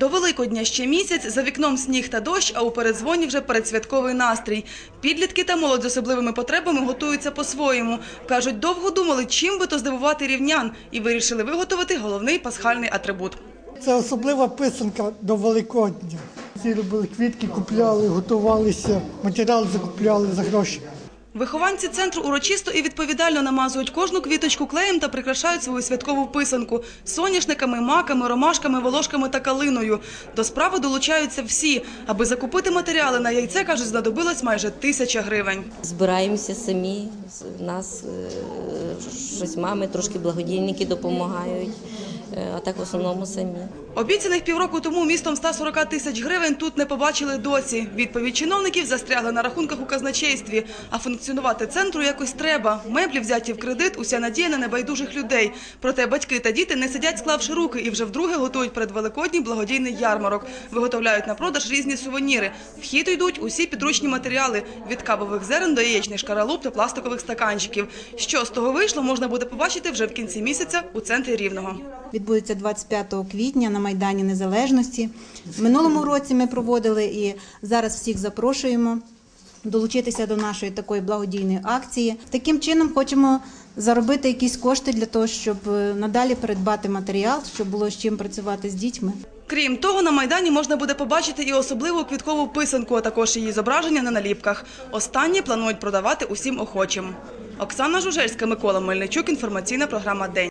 До Великодня ще місяць, за вікном сніг та дощ, а у передзвоні вже передсвятковий настрій. Підлітки та молодь з особливими потребами готуються по-своєму. Кажуть, довго думали, чим би то здивувати рівнян, і вирішили виготовити головний пасхальний атрибут. Це особлива писанка до Великодня. Всі робили квітки, купляли, готувалися, матеріал закупляли за гроші. Вихованці центру урочисто і відповідально намазують кожну квіточку клеєм та прикрашають свою святкову писанку соняшниками, маками, ромашками, волошками та калиною. До справи долучаються всі. Аби закупити матеріали на яйце, кажуть, знадобилось майже тисяча гривень. Збираємося самі. Нас е, щось мами, трошки благодійники допомагають, а так в основному самі. Обіцяних півроку тому містом 140 тисяч гривень тут не побачили досі. Відповідь чиновників застрягли на рахунках у казначействі. А функціонувати центру якось треба. Меблі взяті в кредит, уся надія на небайдужих людей. Проте батьки та діти не сидять, склавши руки, і вже вдруге готують передвеликодній благодійний ярмарок. Виготовляють на продаж різні сувеніри. В хід йдуть усі підручні матеріали – від кавових зерен до яєчних шкаралуп та пластикових стаканчиків. Що з того вийшло, можна буде побачити вже в кінці місяця у центрі Рівного. Відбудеться 25 квітня на Майдані Незалежності. Минулому році ми проводили і зараз всіх запрошуємо долучитися до нашої такої благодійної акції. Таким чином хочемо заробити якісь кошти для того, щоб е, надалі передбати матеріал, щоб було з чим працювати з дітьми. Крім того, на Майдані можна буде побачити і особливу квіткову писанку, а також її зображення на наліпках. Останні планують продавати усім охочим. Оксана Жужельська, Микола Мельничук, інформаційна програма «День».